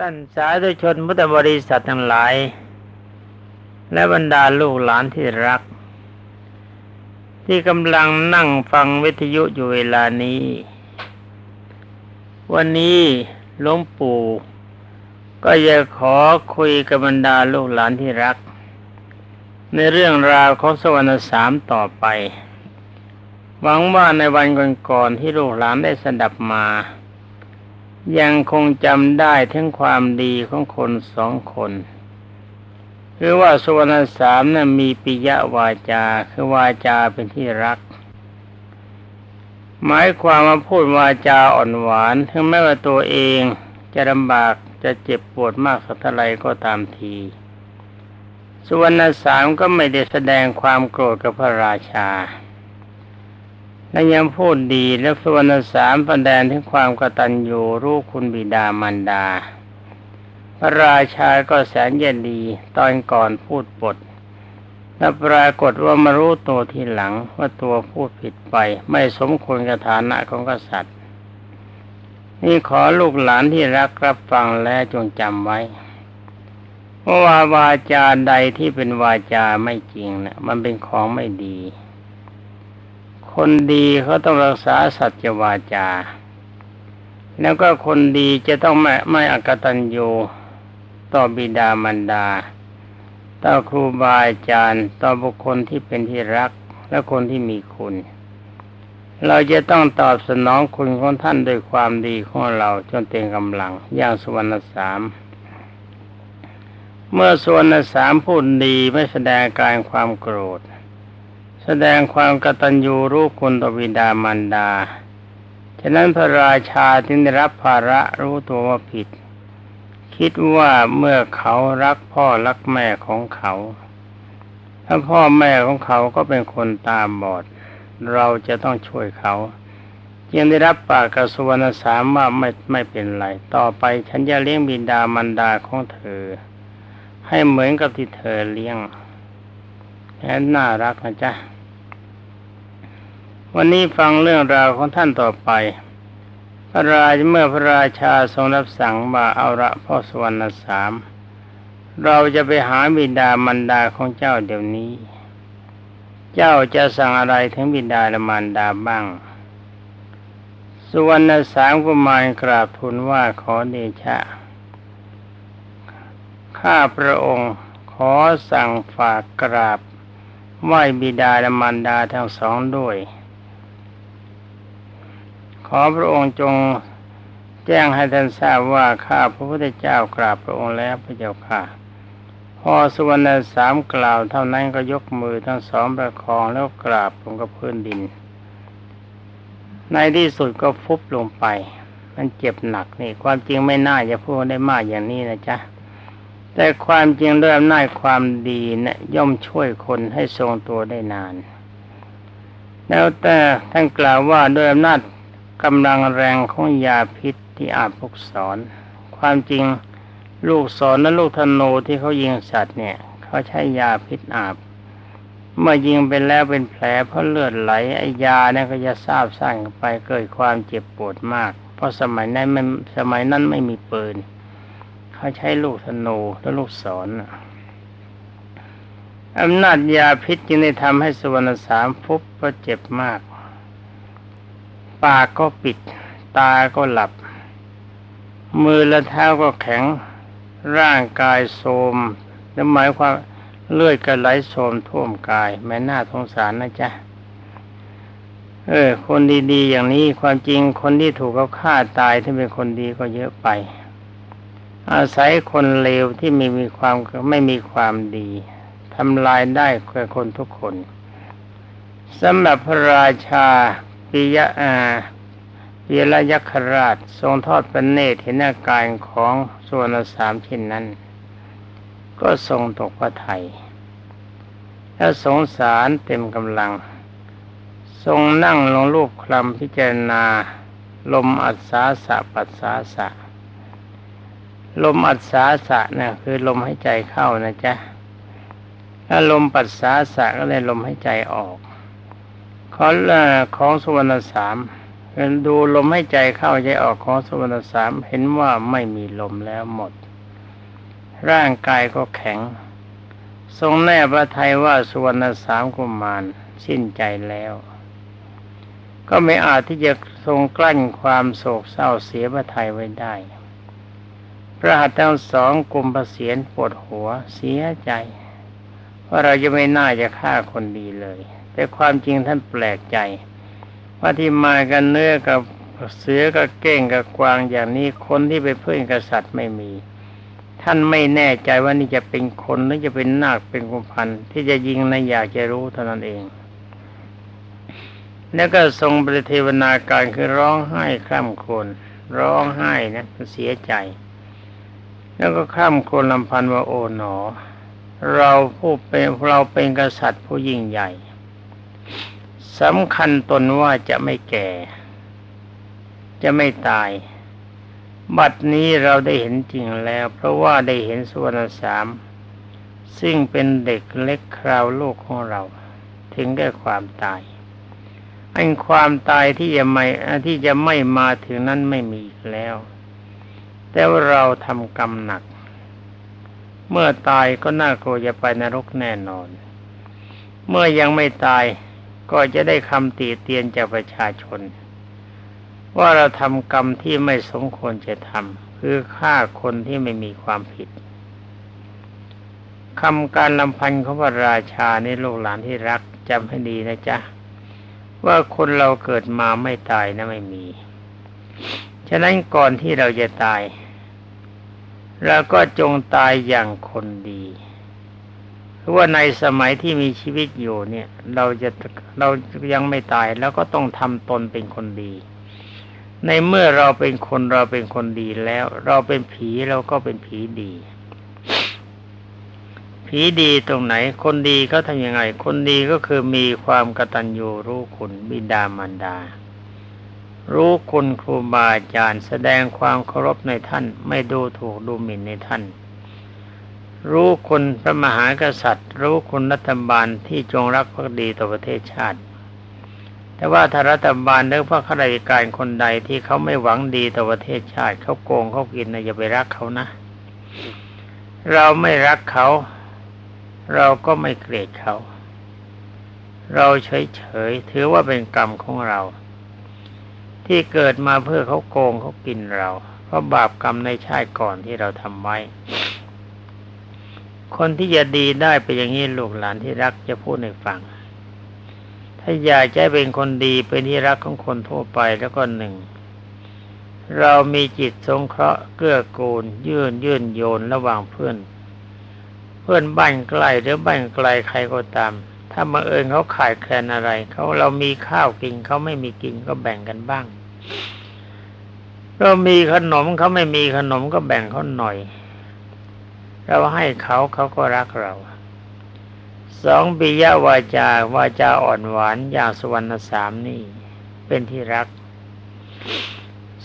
ท่านสาธุชนพุทธบริษัททั้งหลาย และบรรดาลูกหลานที่รัก ที่กำลังนั่งฟังวิทยุอยู่เวลานี้ วันนี้หลวงปู่ ก็จะขอคุยกับบรรดาลูกหลานที่รัก ในเรื่องราวของสวรรค์สามต่อไป หวังว่าในวันก่อนๆที่ลูกหลานได้สดับมา ยังคงจำได้ถึงความดีของคนสองคนคือว่าสุวรรค์สามนะ่ะมีปิยวาจา คือวาจาเป็นที่รัก หมายความมาพูดวาจาอ่อนหวาน ถึงแม้ว่าตัวเองจะลำบากจะเจ็บปวดมากสักเท่าไรก็ตามที สุวรรณสามก็ไม่ได้แสดงความโกรธกับพระราชา และยังพูดดีและสวรรสามแดงถึงความกตัญญูรู้คุณบิดามารดา พระราชาก็แสนเย็นดีตอนก่อนพูดปดและปรากฏว่ามารู้ตัวทีหลังว่าตัวพูดผิดไป ไม่สมควรกับฐานะของกษัตริย์ นี่ขอลูกหลานที่รักรับฟังและจงจำไว้ว่าวาจาใดที่เป็นวาจาไม่จริงนะี่ยมันเป็นของไม่ดี คนดีเขาต้องรักษาสัจวาจา แล้วก็คนดีจะต้องไม่ไม่อกตัญญูต่อบิดามารดา ต่อครูบาอาจารย์ ต่อบุคคลที่เป็นที่รักและคนที่มีคุณ เราจะต้องตอบสนองคุณของท่านด้วยความดีของเราจนเต็มกำลังอย่างสุวรรณสามเมื่อส่วนสามพูดดีไม่แสดงการความโกรธ แสดงความกตัญญูรู้คุณต่อบิดามารดา ฉะนั้นพระราชาจึงได้รับภาระรู้ตัวว่าผิด คิดว่าเมื่อเขารักพ่อรักแม่ของเขาถ้าพ่อแม่ของเขาก็เป็นคนตาบอด เราจะต้องช่วยเขาจึงได้รับปากกระสวรรณสามว่าไม่ไม่เป็นไร ต่อไปฉันจะเลี้ยงบิดามารดาของเธอ ให้เหมือนกับที่เธอเลี้ยงแค่น่ารักนะจ๊ะ วันนี้ฟังเรื่องราวของท่านต่อไป พระราชเมื่อพระราชาทรงรับสั่งว่าเอาละพ่อสวรรณสาม เราจะไปหาบิดามารดาของเจ้าเดี๋ยวนี้ เจ้าจะสั่งอะไรถึงบิดาและมารดาบ้าง สุวรรณสามกุมารกราบทูลว่าขอเดชะ ข้าพระองค์ขอสั่งฝากกราบไหว้บิดาและมารดาทั้งสองด้วย อพระองค์จงแจ้งให้ท่านทราบว่าข้าพระพุทธเจ้ากราบพระองค์แล้วพระเจ้าค่ะ พอสุวรรณสามกล่าวเท่านั้นก็ยกมือทั้งสองประคองแล้วกราบลงกับพื้นดิน ในที่สุดก็ฟุบลงไป มันเจ็บหนักนี่ ความจริงไม่น่าจะพูดได้มากอย่างนี้นะจ๊ะแต่ความจริงด้วยอำนาจความดีนะย่อมช่วยคนให้ทรงตัวได้นาน แล้วแต่ท่านกล่าวว่าด้วยอำนาจ กำลังแรงของยาพิษที่อาบพกสอนความจริงลูกศรและลูกธนูที่เขายิงสัตว์เนี่ย เขาใช้ยาพิษอาบ เมื่อยิงไปแล้วเป็นแผลเพราะเลือดไหลไอยาเนี่ยก็จะซาบซ่านไปเกิดความเจ็บปวดมาก เพราะสมัยนั้นไม่สมัยนั้นไม่มีปืน เขาใช้ลูกธนูและลูกศรอำนาจยาพิษจึงได้ทำให้สุวรรณสามฟุบเพราะเจ็บมาก ปากก็ปิด ตาก็หลับ มือและเท้าก็แข็ง ร่างกายโทรมและหมายความเลือดก็ไหลโทรมท่วมกาย แม่น่าสงสารนะจ๊ะเออ คนดีๆ อย่างนี้ความจริงคนที่ถูกเขาฆ่าตายที่เป็นคนดีก็เยอะไป อาศัยคนเลวที่ไม่มีความไม่มีความดีทำลายได้แก่คนทุกคนสำหรับพระราชา ปิยะอาปิยะยักษราชทรงทอดพระเนตรเห็นอาการของส่วนสามเช่นนั้น ก็ทรงตกพระไทยและสงสารเต็มกำลัง ทรงนั่งลงรูปคลำพิจารณา ลมอัศาสะปัสสาสะ ลมอัศาสะเนี่ยคือลมหายใจเข้านะจ๊ะถ้าลมปัสสาสะก็เลยลมหายใจออก ของของสุวรรณสามดูลมให้ใจเข้าใจออกของสุวรรณสามเห็นว่าไม่มีลมแล้วหมด ร่างกายก็แข็ง ทรงแน่พระไทยว่าสุวรรณสามกุมารสิ้นใจแล้ว ก็ไม่อาจที่จะทรงกลั้นความโศกเศร้าเสียพระไทยไว้ได้ พระหัตถ์ทั้งสองกุมประเสียนปวดหัวเสียใจว่าเราจะไม่น่าจะฆ่าคนดีเลย แต่ความจริงท่านแปลกใจ ว่าที่มากันเนื้อกับเสือกับเก้งกับกวางอย่างนี้คนที่ไปเพื่อนกษัตริย์ไม่มี ท่านไม่แน่ใจว่านี่จะเป็นคนหรือจะเป็นนาคเป็นกุมพันที่จะยิงนะอยากจะรู้เท่านั้นเองแล้วก็ทรงปฏิเทวนาการคือร้องไห้ข้ามคนร้องไห้นะเสียใจ แล้วก็ข้ามคนลำพันว่าโอ๋หนอ เราผู้เป็นเราเป็นกษัตริย์ผู้ยิ่งใหญ่ สำคัญตนว่าจะไม่แก่ จะไม่ตาย บัดนี้เราได้เห็นจริงแล้ว เพราะว่าได้เห็นสุวรรณสามซึ่งเป็นเด็กเล็กคราวโลกของเรา ถึงแก่ความตายอันความตายที่จะไม่ที่จะไม่มาถึงนั้นไม่มีอีกแล้ว แต่ว่าเราทำกรรมหนัก เมื่อตายก็น่ากลัวจะไปนรกแน่นอน เมื่อยังไม่ตาย ก็จะได้คำตีเตียนจากประชาชน ว่าเราทำกรรมที่ไม่สมควรจะทำคือฆ่าคนที่ไม่มีความผิดคำการลำพันของพระราชาในโลกหลานที่รักจำให้ดีนะจ๊ะ ว่าคนเราเกิดมาไม่ตายนะไม่มี ฉะนั้นก่อนที่เราจะตายเราก็จงตายอย่างคนดี ว่าในสมัยที่มีชีวิตอยู่เนี่ย เราจะเรายังไม่ตายแล้วก็ต้องทำตนเป็นคนดี ในเมื่อเราเป็นคนเราเป็นคนดีแล้ว เราเป็นผีเราก็เป็นผีดี ผีดีตรงไหน คนดีเขาทำยังไง คนดีก็คือมีความกตัญญูรู้คุณบิดามารดา รู้คุณครูบาอาจารย์ แสดงความเคารพในท่าน ไม่ดูถูกดูหมิ่นในท่าน รู้คุณพระมหากษัตริย์ รู้คุณรัฐบาลที่จงรักภักดีต่อประเทศชาติ แต่ว่าถ้ารัฐบาลหรือพระข้าราชการคนใดที่เขาไม่หวังดีต่อประเทศชาติเขาโกงเขากินนะอย่าไปรักเขานะ เราไม่รักเขา เราก็ไม่เกลียดเขา เราเฉยๆถือว่าเป็นกรรมของเรา ที่เกิดมาเพื่อเขาโกงเขากินเรา เพราะบาปกรรมในชาติก่อนที่เราทำไว้ คนที่จะดีได้ไปอย่างนี้ลูกหลานที่รักจะพูดให้ฟัง ถ้าอยากจะเป็นคนดีเป็นที่รักของคนทั่วไปแล้วก็หนึ่ง เรามีจิตสงเคราะห์เกื้อกูล ยื่นยื่นโยนระหว่างเพื่อน เพื่อนบ้านใกล้หรือบ้านไกลใครก็ตาม ถ้ามาเอิญเขาขายแคลนอะไรเขาเรามีข้าวกินเขาไม่มีกินก็แบ่งกันบ้างเรามีขนมเขาไม่มีขนมก็แบ่งเขาหน่อย เราให้เขาเขาก็รักเรา สองปิยวาจาวาจาอ่อนหวานอย่างสวรรณสามนี่ เป็นที่รัก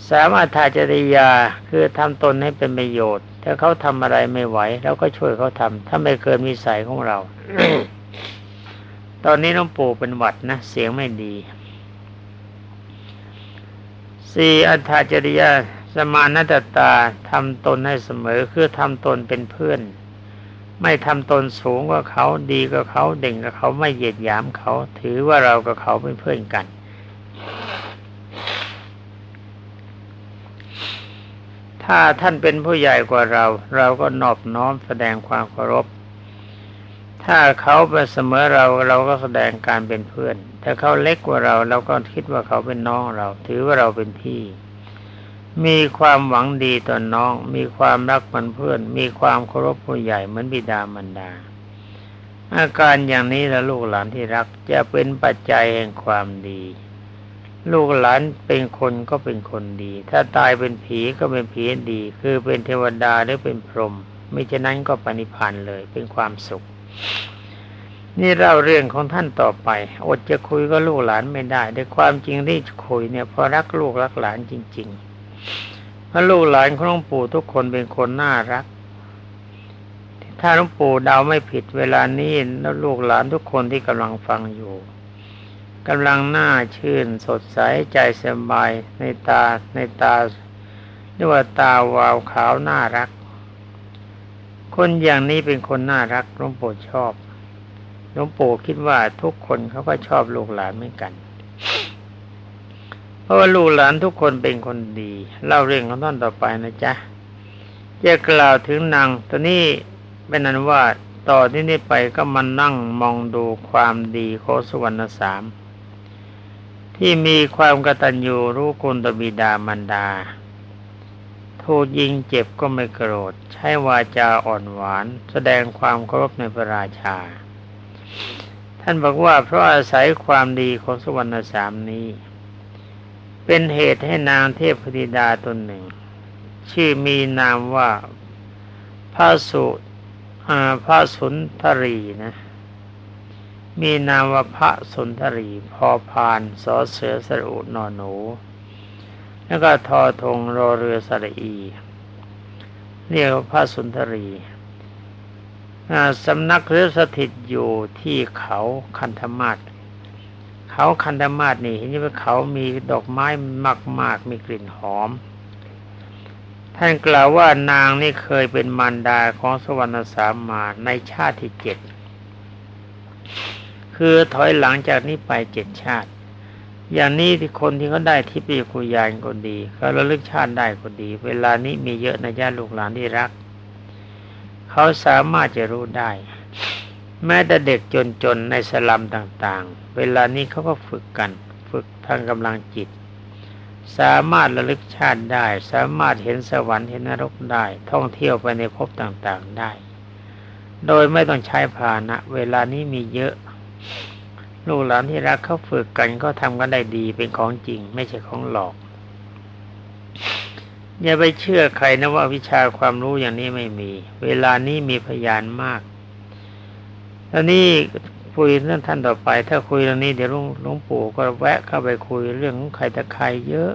สามอัธาจริยาคือทำตนให้เป็นประโยชน์ ถ้าเขาทำอะไรไม่ไหวเราก็ช่วยเขาทำถ้าไม่เกินวิสัยของเรา ตอนนี้น้องปู่เป็นหวัดนะ เสียงไม่ดี สี่อัธาจริยา สมานัตตาทำตนให้เสมอคือทำตนเป็นเพื่อน ไม่ทำตนสูงกว่าเขาดีกว่าเขาเด่งกว่าเขาไม่เหยียดหยามเขา ถือว่าเรากับเขาเป็นเพื่อนกัน ถ้าท่านเป็นผู้ใหญ่กว่าเรา เราก็นอบน้อมแสดงความเคารพ ถ้าเขาเป็นเสมอเราเราก็แสดงการเป็นเพื่อน ถ้าเขาเล็กกว่าเราเราก็คิดว่าเขาเป็นน้องเรา ถือว่าเราเป็นพี่ มีความหวังดีต่อน้อง มีความรักมันเพื่อน มีความเคารพผู้ใหญ่เหมือนบิดามารดา อาการอย่างนี้ละลูกหลานที่รักจะเป็นปัจจัยแห่งความดี ลูกหลานเป็นคนก็เป็นคนดี ถ้าตายเป็นผีก็เป็นผีดี คือเป็นเทวดาหรือเป็นพรหมไม่เช่นนั้นก็ปณิพันธ์เลยเป็นความสุข นี่เล่าเรื่องของท่านต่อไป อดจะคุยก็ลูกหลานไม่ได้แต่ความจริงที่คุยเนี่ยเพราะรักลูกรักหลานจริง ๆ พระลูกหลานของหลวงปู่ทุกคนเป็นคนน่ารัก ถ้าหลวงปู่เดาไม่ผิดเวลานี้แล้วลูกหลานทุกคนที่กำลังฟังอยู่กำลังหน้าชื่นสดใสใจสบายในตาในตาเรียกว่าตาวาวขาวน่ารัก คนอย่างนี้เป็นคนน่ารักหลวงปู่ชอบหลวงปู่คิดว่าทุกคนเขาก็ชอบลูกหลานเหมือนกัน ราะว่าลูกหลานทุกคนเป็นคนดี เล่าเรื่องของท่านต่อไปนะจ๊ะจะกล่าวถึงนางตอนนี้เป็นนั้นว่าต่อที่นี้ไปก็มานั่งมองดูความดีของสุวรรณสาม ที่มีความกตัญญูรู้คุณตบิดามารดา ถูกยิงเจ็บก็ไม่โกรธ ใช้วาจาอ่อนหวาน แสดงความเคารพในพระราชา ท่านบอกว่าเพราะอาศัยความดีของสุวรรณสามนี้ เป็นเหตุให้นางเทพธิดาตนหนึ่ง ชื่อมีนามว่าพระสุพระสุนทรีนะ มีนามว่าพระสุนทรีพอพานสอเสือสรุนอนหนู แล้วก็ทอทงรอเรือสระอีเรียกว่าพระสุนทรีสำนักเรือสถิตอยู่ที่เขาคันธมาศ เขาคันธมาศนี่เห็นว่าเขามีดอกไม้มาก ๆ มีกลิ่นหอม ท่านกล่าวว่านางนี่เคยเป็นมารดาของสวรรณสามมาในชาติที่เจ็ดคือถอยหลังจากนี้ไปเจ็ดชาติ อย่างนี้ที่คนที่เขาได้ทิพยคุยานคนดีเขาระลึกชาติได้คนดี เวลานี้มีเยอะนะญาติลูกหลานที่รัก เขาสามารถจะรู้ได้ แม้แต่เด็กจนๆในสลัมต่างๆ เวลานี้เขาก็ฝึกกัน ฝึกทางกำลังจิต สามารถระลึกชาติได้ สามารถเห็นสวรรค์เห็นนรกได้ ท่องเที่ยวไปในภพต่างๆได้ โดยไม่ต้องใช้พาหนะ เวลานี้มีเยอะ ลูกหลานที่รักเขาฝึกกันก็ทำกันได้ดีเป็นของจริง ไม่ใช่ของหลอก อย่าไปเชื่อใครนะว่าวิชาความรู้อย่างนี้ไม่มี เวลานี้มีพยานมาก ตอนนี้คุยเรื่องท่านต่อไป ถ้าคุยเรื่องนี้เดี๋ยวหลวงปู่ก็แวะเข้าไปคุยเรื่องของใครตะใครเยอะ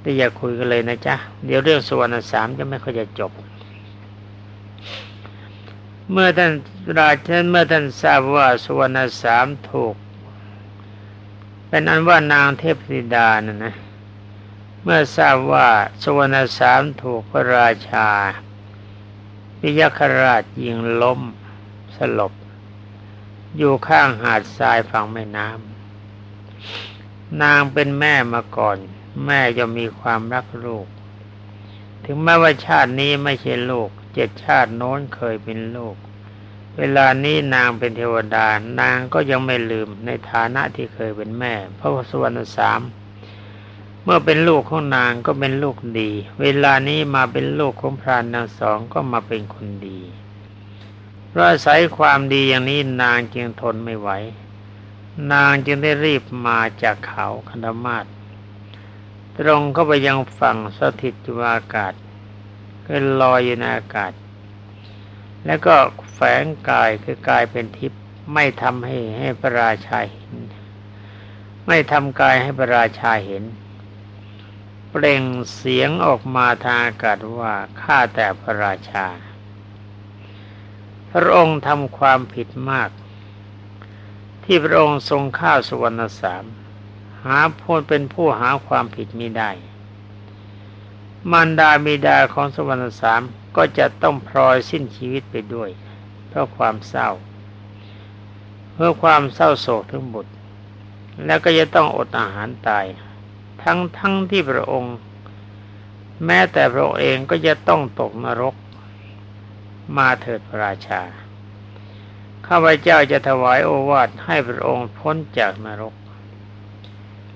แต่อย่าคุยกันเลยนะจ๊ะ เดี๋ยวเรื่องสวรรณสามจะไม่ค่อยจะจบ เมื่อท่านราชนเมื่อท่านทราบว่าสวรรณสามถูก เป็นอันว่านางเทพธิดานะนะ เมื่อทราบว่าสวรรณสามถูกพระราชา พิยคราชยิงล้ม ลบ อยู่ข้างหาดทรายฝั่งแม่น้ำนางเป็นแม่มาก่อน แม่จะมีความรักลูก ถึงแม้ว่าชาตินี้ไม่ใช่ลูก เจ็ดชาติโน้นเคยเป็นลูก เวลานี้นางเป็นเทวดา นางก็ยังไม่ลืมในฐานะที่เคยเป็นแม่ พระสวรรณสามเมื่อเป็นลูกของนางก็เป็นลูกดี เวลานี้มาเป็นลูกของพรานนางสองก็มาเป็นคนดี เพราะอาศัยความดีอย่างนี้นางจึงทนไม่ไหว นางจึงได้รีบมาจากเขาคันธมาศตรงเข้าไปยังฝั่งสถิตอยู่อากาศก็ลอยอยู่ในอากาศ แล้วก็แฝงกายคือกายเป็นทิพย์ไม่ทำให้ให้พระราชาเห็น ไม่ทำกายให้พระราชาเห็น เปล่งเสียงออกมาทางอากาศว่าข้าแต่พระราชา พระองค์ทำความผิดมาก ที่พระองค์ทรงข้าวสวรรณสาม หาพูดเป็นผู้หาความผิดมิได้ มารดาบิดาของสวรรณสามก็จะต้องพลอยสิ้นชีวิตไปด้วย เพราะความเศร้า เพื่อความเศร้าโศกทั้งหมดแล้วก็จะต้องอดอาหารตาย ทั้งทั้งที่พระองค์ แม้แต่พระองค์เองก็จะต้องตกนรก มาเถิดพระราชา ข้าพเจ้าจะถวายโอวาทให้พระองค์พ้นจากนรก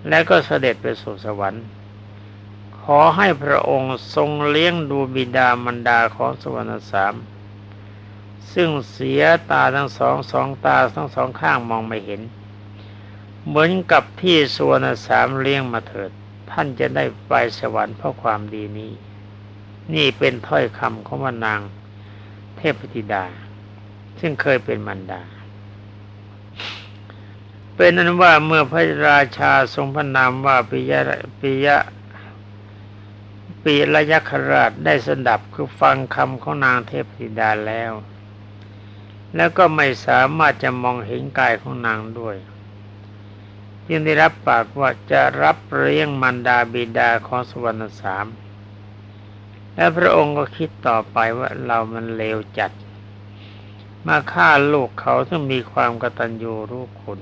และก็เสด็จไปสู่สวรรค์ ขอให้พระองค์ทรงเลี้ยงดูบิดามารดาของสวรรค์สาม ซึ่งเสียตาทั้งสองสองตาทั้งสองข้างมองไม่เห็น เหมือนกับที่สวรรค์สามเลี้ยงมาเถิด ท่านจะได้ไปสวรรค์เพราะความดีนี้ นี่เป็นถ้อยคำของนาง พธิดา ซึ่งเคยเป็นมันดา เป็นนั้นว่าเมื่อพระราชาทรงพระนามว่าปิยะปิยะปีระยะคราชได้สดับคือฟังคำของนางเทพธิดาแล้ว แล้วก็ไม่สามารถจะมองเห็นกายของนางด้วยจึงได้รับปากว่าจะรับเลี้ยงมันดาบิดาของสวรรณสาม และพระองค์ก็คิดต่อไปว่าเรามันเลวจัด มาฆ่าลูกเขาซึ่งมีความกตัญญูรู้คุณ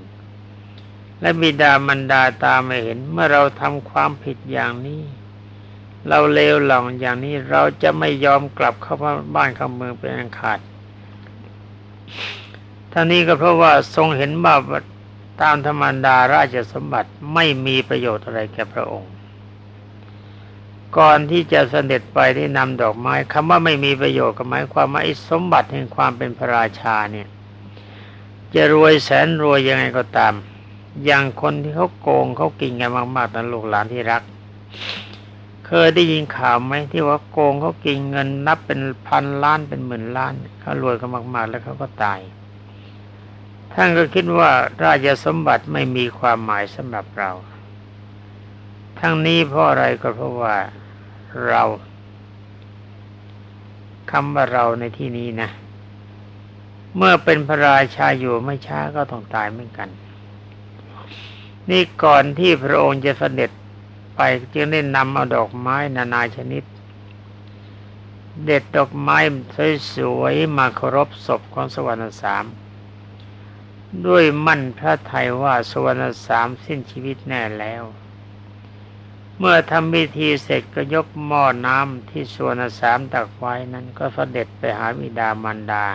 และบิดามันดาตาไม่เห็นเมื่อเราทำความผิดอย่างนี้ เราเลวหลองอย่างนี้เราจะไม่ยอมกลับเข้าบ้านเข้าเมืองเป็นอันขาดท่านี้ก็เพราะว่าทรงเห็นว่าตามธรรมดาราชสมบัติไม่มีประโยชน์อะไรแก่พระองค์ ก่อนที่จะเสด็จไปได้นำดอกไม้คำว่าไม่มีประโยชน์ก็หมายความว่าไอ้สมบัติแห่งความเป็นพระราชาเนี่ย จะรวยแสนรวยยังไงก็ตาม อย่างคนที่เขาโกงเขากินกันมากๆนั่นลูกหลานที่รัก เคยได้ยินข่าวไหมที่ว่าโกงเขากินเงินนับเป็นพันล้านเป็นหมื่นล้านเขารวยกันมากๆ แล้วเขาก็ตายท่านก็คิดว่าราชสมบัติไม่มีความหมายสำหรับเรา ทั้งนี้เพราะอะไรก็เพราะว่า เราคำว่าเราในที่นี้นะ เมื่อเป็นพระราชาอยู่ไม่ช้าก็ต้องตายเหมือนกัน นี่ก่อนที่พระองค์จะเสด็จไปจึงได้นำเอาดอกไม้นานาชนิด เด็ดดอกไม้สวยๆมาเคารพศพของสวรรค์สาม ด้วยมั่นพระไทยว่าสวรรณสามสิ้นชีวิตแน่แล้ว เมื่อทำพิธีเสร็จก็ยกหม้อน้ำที่สวรรณสามตักไว้นั้นก็เสด็จไปหาวิดามันดา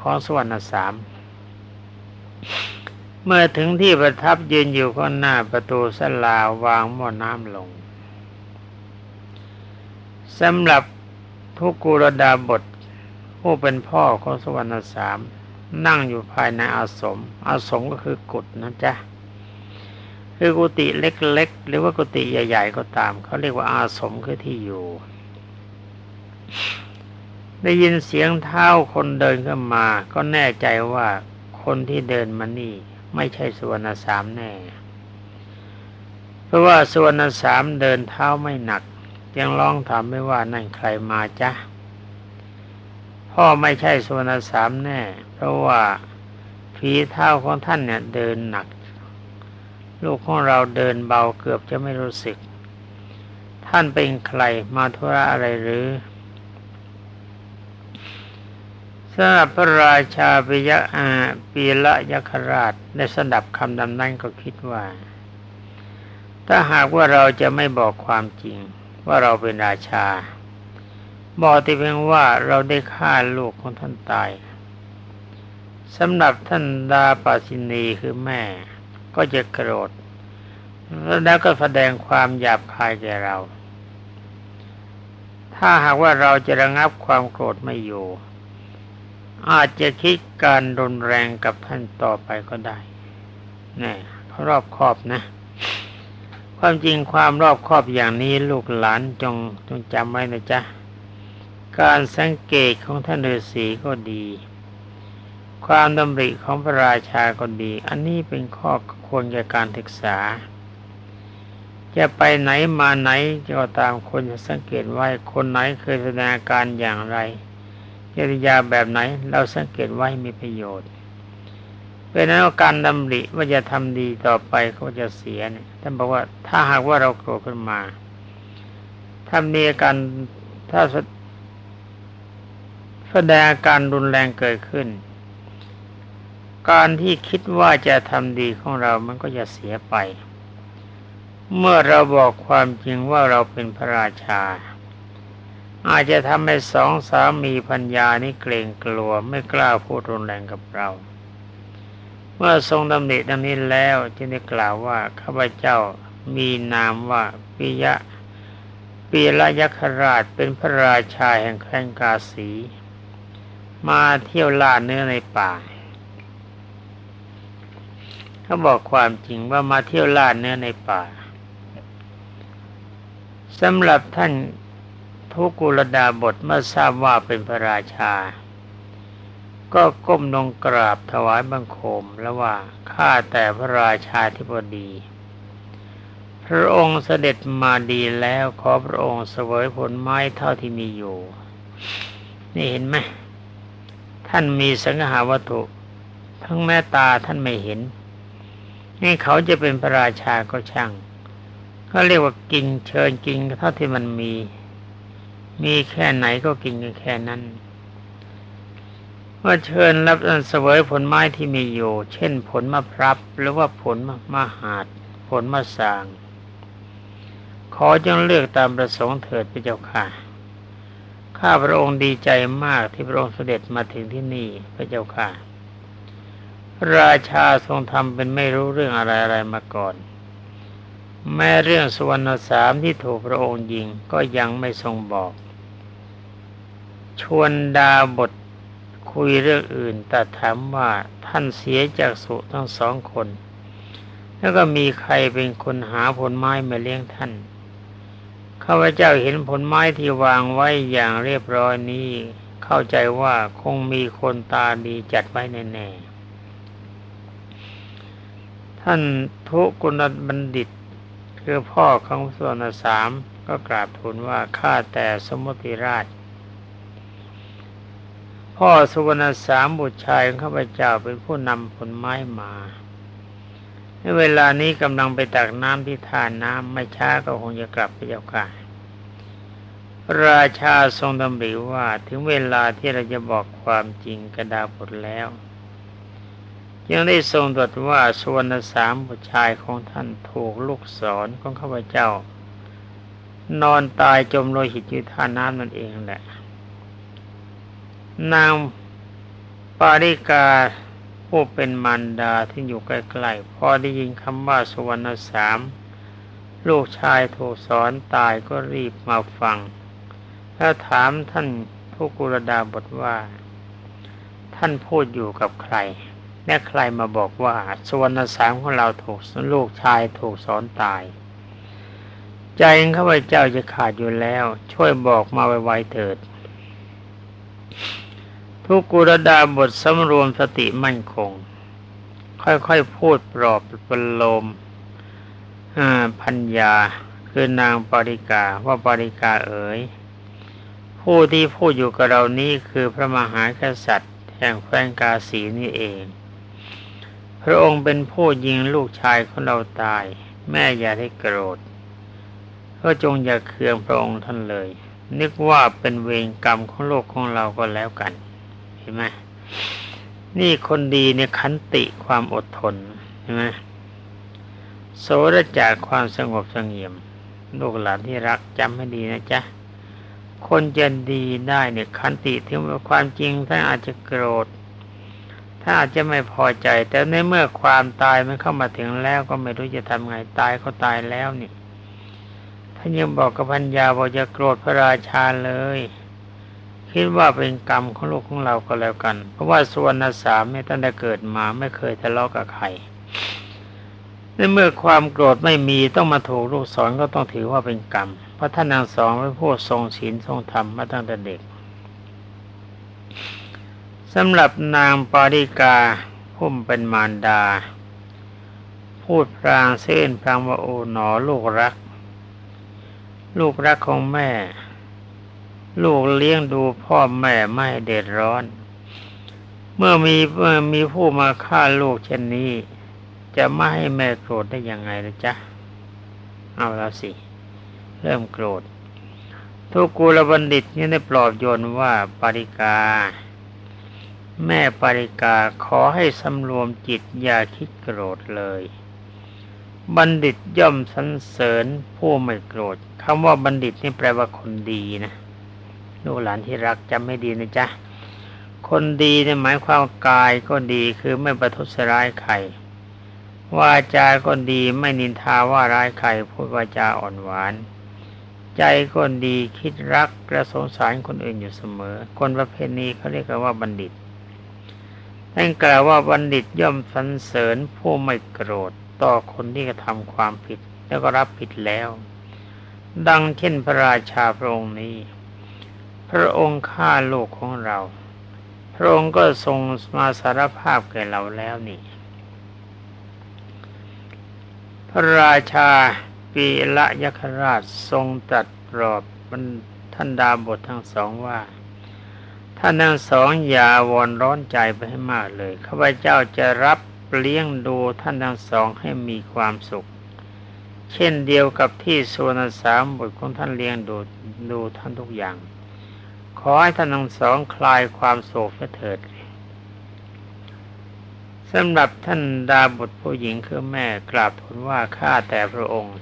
ของสวรรณสาม เมื่อถึงที่ประทับยืนอยู่ข้างหน้าประตูสลาวางหม้อน้ำลงสำหรับทุกกุรดาบทผู้เป็นพ่อของสวรรณสาม นั่งอยู่ภายในอาสม อาสมก็คือกุฏนะจ๊ะ คือกุฏิเล็กๆ หรือว่ากุฏิใหญ่ ๆ ก็ตาม เขาเรียกว่าอาสมคือที่อยู่ ได้ยินเสียงเท้าคนเดินเข้ามา ก็แน่ใจว่าคนที่เดินมานี่ ไม่ใช่สุวรรณสามแน่ เพราะว่าสุวรรณสามเดินเท้าไม่หนัก ยังร้องถามไม่ว่านั่นใครมาจ๊ะพ่อไม่ใช่สุวรรณสามแน่ เพราะว่าฝีเท้าของท่านเนี่ยเดินหนัก ลูกของเราเดินเบาเกือบจะไม่รู้สึก ท่านเป็นใครมาธุระอะไรหรือสำหรับพระราชาปิยะอาปีละยคราชในสดับคำดำนั้นก็คิดว่า ถ้าหากว่าเราจะไม่บอกความจริง ว่าเราเป็นราชา บอกแต่เพียงว่าเราได้ฆ่าลูกของท่านตายสำหรับท่านดาปาสินีคือแม่ ก็จะโกรธ แล้วก็แสดงความหยาบคายแก่เรา ถ้าหากว่าเราจะระงับความโกรธไม่อยู่ อาจจะคิดการรุนแรงกับท่านต่อไปก็ได้นี่รอบคอบนะ ความจริงความรอบคอบอย่างนี้ลูกหลานจงจงจำไว้นะจ๊ะ การสังเกตของท่านฤาษีก็ดี ความดำริของพระราชาก็ดี อันนี้เป็นข้อควรแก่การศึกษา จะไปไหนมาไหนก็ตามคนจะสังเกตไว้คนไหนเคยแสดงการอย่างไรจริยาแบบไหน เราสังเกตไว้มีประโยชน์เป็นนั้นการดำริว่าจะทำดีต่อไปเขาจะเสียเนี่ยท่านบอกว่าถ้าหากว่าเราโกรธขึ้นมาถ้ามีการถ้าแสดงอาการรุนแรงเกิดขึ้น การที่คิดว่าจะทำดีของเรามันก็จะเสียไป เมื่อเราบอกความจริงว่าเราเป็นพระราชา อาจจะทำให้สองสามีพัญญานี้เกรงกลัวไม่กล้าพูดรุนแรงกับเรา เมื่อทรงดำริดังนี้แล้วจึงได้กล่าวว่าข้าพเจ้ามีนามว่าปิยะปีละยัคราชเป็นพระราชาแห่งแคว้นกาสี มาเที่ยวล่าเนื้อในป่า เขาบอกความจริงว่ามาเที่ยวล่าเนื้อในป่าสำหรับท่านทุกุลดาบทเมื่อทราบว่าเป็นพระราชา ก็ก้มลงกราบถวายบังคมแล้วว่าข้าแต่พระราชาธิบดี พระองค์เสด็จมาดีแล้วขอพระองค์เสวยผลไม้เท่าที่มีอยู่ นี่เห็นไหมท่านมีสังหาวัตถุ ทั้งแม่ตาท่านไม่เห็น ให้เขาจะเป็นพระราชาก็ช่างเขาเรียกว่ากินเชิญกินเท่าที่มันมี มีแค่ไหนก็กินกันแค่นั้นว่าเชิญรับเสวยผลไม้ที่มีอยู่ เช่นผลมะพร้าวหรือว่าผลมะหาด ผลมะสาง ขอจงเลือกตามประสงค์เถิดพระเจ้าค่ะข้าพระองค์ดีใจมากที่พระองค์เสด็จมาถึงที่นี่พระเจ้าค่ะ ราชาทรงทำเป็นไม่รู้เรื่องอะไรอะไรมาก่อน แม้เรื่องสุวรรณสามที่ถูกพระองค์ยิงก็ยังไม่ทรงบอก ชวนดาบทคุยเรื่องอื่น แต่ถามว่าท่านเสียจากสุทั้งสองคน แล้วก็มีใครเป็นคนหาผลไม้มาเลี้ยงท่านข้าพเจ้าเห็นผลไม้ที่วางไว้อย่างเรียบร้อยนี้ เข้าใจว่าคงมีคนตาดีจัดไว้แน่ๆ ท่านทุกุณบัณฑิต คือพ่อของส่วนสามก็กราบทูลว่าข้าแต่สมมติราช พ่อสุวรรณสามบุตรชายเข้าพเจ้าเป็นผู้นำผลไม้มาในเวลานี้กำลังไปตักน้ำที่ท่าน้ำไม่ช้าก็คงจะกลับไปเจ้าค่ะราชาทรงดำริว่าถึงเวลาที่เราจะบอกความจริงกระดาบทแล้ว ยังได้ทรงตรัสว่าสุวรรณสามบุตรชายของท่านถูกลูกศรของข้าพเจ้า นอนตายจมโลหิตอยู่ท่าน้ำนั่นเองแหละ นางปาริกาผู้เป็นมารดาที่อยู่ใกล้ๆพอได้ยินคำว่าสุวรรณสาม ลูกชายถูกสอนตายก็รีบมาฟังแล้วถามท่านผู้กุรดาบทว่า ท่านพูดอยู่กับใคร และใครมาบอกว่าสุวรรณสามของเราถูกลูกชายถูกสอนตาย ใจข้าพเจ้าจะขาดอยู่แล้ว ช่วยบอกมาไวๆเถิด ทุกุรดาบทสำรวมสติมั่นคง ค่อยๆพูดปลอบประโลมพัญญาคือนางปริกาว่าปริกาเอ๋ยผู้ที่พูดอยู่กับเรานี้คือพระมหากษัตริย์แห่งแคว้นกาสีนี่เอง พระองค์เป็นผู้ยิงลูกชายของเราตาย แม่อย่าได้โกรธก็จงอย่าเคืองพระองค์ท่านเลย นึกว่าเป็นเวรกรรมของโลกของเราก็แล้วกันเห็นไหมนี่คนดีเนี่ยขันติความอดทนใช่ไหมโสรจากความสงบสงเงียม ลูกหลานที่รักจำให้ดีนะจ๊ะคนจะดีได้เนี่ยขันติถึงความจริงท่านอาจจะโกรธ ถ้าอาจจะไม่พอใจ แต่ในเมื่อความตายมันเข้ามาถึงแล้วก็ไม่รู้จะทำไงตายเขาตายแล้วนี่ท่านยังบอกกับพัญญาบอกจะโกรธพระราชาเลย คิดว่าเป็นกรรมของลูกของเราก็แล้วกัน เพราะว่าส่วนนสามเนี่ยตั้งแต่เกิดมาไม่เคยทะเลาะกับใครในเมื่อความโกรธไม่มีต้องมาถูกลูกสอนก็ต้องถือว่าเป็นกรรม เพราะท่านนางสองเป็นผู้ทรงศีลทรงธรรมมาตั้งแต่เด็ก สำหรับนางปาริกาพุ่มเป็นมารดา พูดพรางเส้นพรางว่าโอ๋หนอลูกรัก ลูกรักของแม่ ลูกเลี้ยงดูพ่อแม่ไม่เดือดร้อน เมื่อมีเมื่อมีผู้มาฆ่าลูกเช่นนี้ จะไม่ให้แม่โกรธได้ยังไงนะจ๊ะ เอาแล้วสิ เริ่มโกรธทุกูลบัณฑิตนี่ได้ปลอบโยนว่าปาริกา แม่ปาริกาขอให้สำรวมจิตอย่าคิดโกรธเลย บัณฑิตย่อมสรรเสริญผู้ไม่โกรธคำว่าบัณฑิตนี่แปลว่าคนดีนะลูกหลานที่รักจำไม่ดีนะจ๊ะคนดีเนี่ยหมายความกายก็ดีคือไม่ประทุษร้ายใครวาจาก็ดีไม่นินทาว่าร้ายใครพูดวาจาอ่อนหวาน ใจก็ดีคิดรักและสงสารคนอื่นอยู่เสมอ คนประเภทนี้เขาเรียกว่าบัณฑิต ท่านกล่าวว่าบัณฑิตย่อมสรรเสริญผู้ไม่โกรธต่อคนที่กระทำความผิดแล้วก็รับผิดแล้ว ดังเช่นพระราชาพระองค์นี้ พระองค์ฆ่าลูกของเรา พระองค์ก็ทรงมาสารภาพแก่เราแล้วนี่ พระราชาปีละยคราชทรงตรัสปลอบบรรท่านดาบททั้งสองว่า ท่านทั้งสองอย่าวอนร้อนใจไปให้มากเลยข้าพเจ้าจะรับเลี้ยงดูท่านทั้งสองให้มีความสุข เช่นเดียวกับที่สุวรรณสามบทของท่านเลี้ยงดูดูท่านทุกอย่าง ขอให้ท่านทั้งสองคลายความโศกเถิดสำหรับท่านดาบุตรผู้หญิงคือแม่กราบทูลว่าข้าแต่พระองค์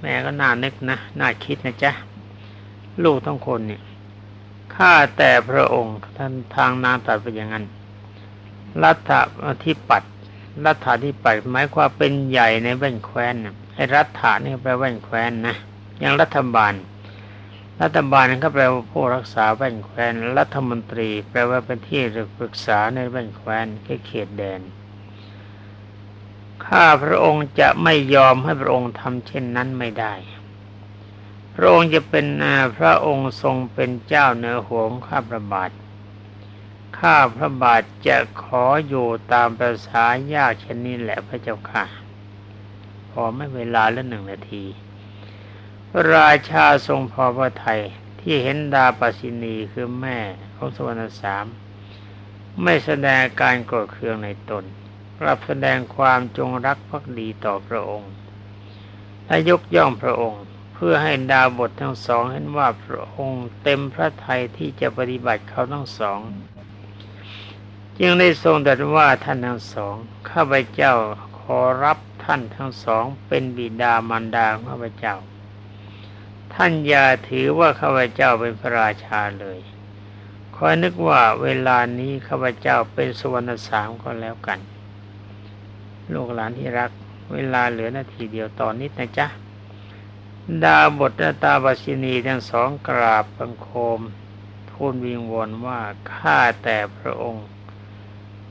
แม่ก็น่านึกนะ น่าคิดนะจ๊ะ ลูกทั้งคนเนี่ยข้าแต่พระองค์ท่านทางนางตัดไปอย่างนั้นรัฐที่ปัดรัฐาที่ปัดหมายความเป็นใหญ่ในแว่นแคว้นไอ้รัฐานี่แปลแว่นแคว้นนะอย่างรัฐบาล รัฐบาลนั่นก็แปลว่าผู้รักษาแว่นแคว้นรัฐมนตรี แปลว่าเป็นที่ปรึกษาในแว่นแคว้นเขตแดนข้าพระองค์จะไม่ยอมให้พระองค์ทำเช่นนั้นไม่ได้ พระองค์จะเป็นพระองค์ทรงเป็นเจ้าเนื้อหัวของข้าพระบาท ข้าพระบาทจะขออยู่ตามภาษายากเช่นนี้แหละพระเจ้าค่ะ พอไม่เวลาละหนึ่งนาทีพระราชาทรงพอพระทัยที่เห็นดาปสินีคือแม่ของสวรรณสาม ไม่แสดงการโกรธเคืองในตนรับแสดงความจงรักภักดีต่อพระองค์และยกย่องพระองค์ พื่อให้ดาวบททั้งสองเห็นว่าพระองค์เต็มพระทัยที่จะปฏิบัติเขาทั้งสอง จึงได้ทรงตรัสว่าท่านทั้งสองข้าพเจ้าขอรับท่านทั้งสองเป็นบิดามารดาข้าพเจ้า ท่านอย่าถือว่าข้าพเจ้าเป็นพระราชาเลยคอยนึกว่าเวลานี้ข้าพเจ้าเป็นสวรรณสามก็แล้วกัน ลูกหลานที่รัก เวลาเหลือนาทีเดียวตอนนิดนะจ๊ะ ดาบทและตาบาชินีทั้งสองกราบบังคมทูลวิงวอนว่าข้าแต่พระองค์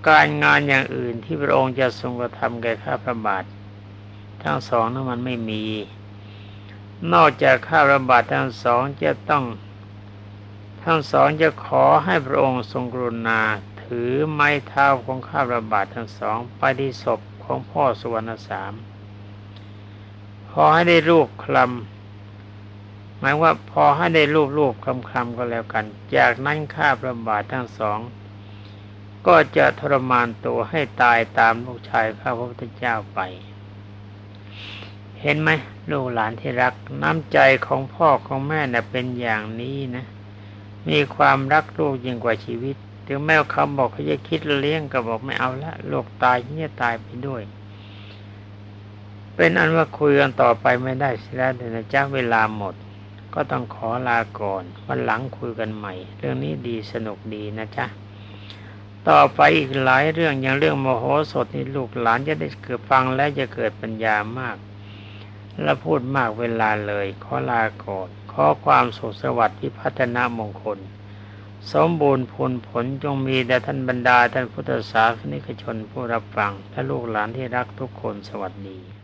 การงานอย่างอื่นที่พระองค์จะทรงกระทำแก่ข้าพระบาททั้งสองนั้นมันไม่มี นอกจากข้าพระบาททั้งสองจะต้อง ทั้งสองจะขอให้พระองค์ทรงกรุณาถือไม้เท้าของข้าพระบาททั้งสองไปที่ศพของพ่อสุวรรณสาม พอให้ได้รูปคลำหมายว่าพอให้ได้รูปรูปคลำคลำก็แล้วกัน จากนั้นข้าพระบาททั้งสอง ก็จะทรมานตัวให้ตายตามลูกชายข้าพระพุทธเจ้าไป เห็นไหมลูกหลานที่รักน้ำใจของพ่อของแม่น่ะเป็นอย่างนี้นะ มีความรักลูกยิ่งกว่าชีวิต ถึงแม้เขาบอกเขาจะคิดเลี้ยงก็บอกไม่เอาละลูกตายเนี่ยตายไปด้วย เป็นอันว่าคุยกันต่อไปไม่ได้สิแล้วนะจ้าเวลาหมด ก็ต้องขอลาก่อนวันหลังคุยกันใหม่ เรื่องนี้ดีสนุกดีนะจ๊ะต่อไปอีกหลายเรื่องอย่างเรื่องโมโหสดนี่ลูกหลานจะได้เกิดฟังและจะเกิดปัญญามาก และพูดมากเวลาเลย ขอลาก่อนขอความสุขสวัสดิ์ที่พัฒนามงคล สมบูรณ์ผลผลจงมีแด่ท่านบรรดาท่านพุทธศาสนิกชนผู้รับฟังและลูกหลานที่รักทุกคนสวัสดี